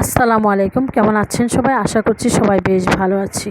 আসসালামু আলাইকুম কেমন আছেন সবাই? আশা করছি সবাই বেশ ভালো আছি।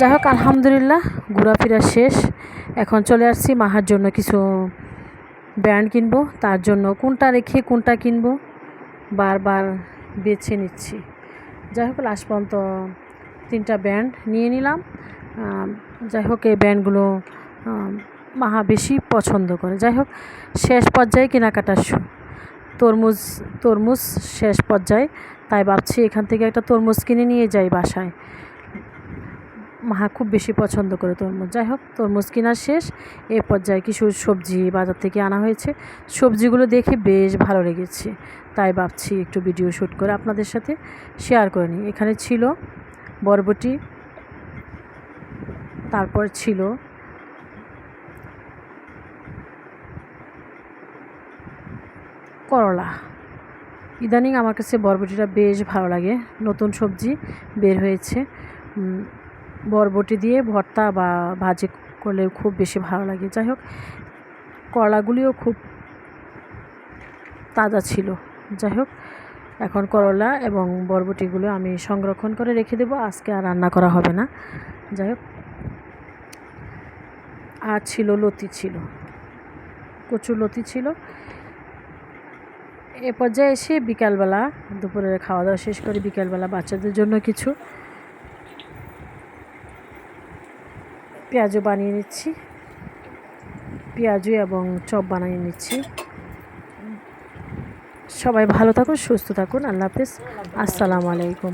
যাই হোক, আলহামদুলিল্লাহ, ঘোরাফেরা শেষ। এখন চলে আসছি মাহার জন্য কিছু ব্যান্ড কিনবো। তার জন্য কোনটা রেখে কোনটা কিনবো, বারবার বেছে নিচ্ছি। যাই হোক লাস্ট পর্যন্ত তিনটা ব্যান্ড নিয়ে নিলাম। যাই হোক, এই ব্যান্ডগুলো মাহা বেশি পছন্দ করে। যাই হোক, শেষ পর্যায়ে কেনাকাটার শু, তরমুজ তরমুজ শেষ পর্যায়ে। তাই ভাবছি এখান থেকে একটা তরমুজ কিনে নিয়ে যাই বাসায়। মা খুব বেশি পছন্দ করে তরমুজ। যাই হোক, তরমুজ কেনা শেষ। এ পর্যায়ে কিছু সবজি বাজার থেকে আনা হয়েছে। সবজিগুলো দেখে বেশ ভালো লেগেছে। তাই ভাবছি একটু ভিডিও শ্যুট করে আপনাদের সাথে শেয়ার করে নিই। এখানে ছিল বরবটি, তারপর ছিল করলা। ইদানিং আমার কাছে বরবটিটা বেশ ভালো লাগে। নতুন সবজি বের হয়েছে। বরবটি দিয়ে ভর্তা বা ভাজি করলে খুব বেশি ভালো লাগে। যাই হোক, করলাগুলিও খুব তাজা ছিল। যাই হোক, এখন করলা এবং বরবটিগুলো আমি সংরক্ষণ করে রেখে দেবো। আজকে আর রান্না করা হবে না। যাই হোক, আর ছিল লতি ছিল, কচুর লতি ছিল। এ পর্যায়ে এসে বিকালবেলা দুপুরের খাওয়া দাওয়া শেষ করে বিকালবেলা বাচ্চাদের জন্য কিছু পেঁয়াজও বানিয়ে নিচ্ছি। পেঁয়াজু এবং চপ বানিয়ে নিচ্ছি। সবাই ভালো থাকুন, সুস্থ থাকুন। আল্লাহ হাফিজ। আসসালামু আলাইকুম।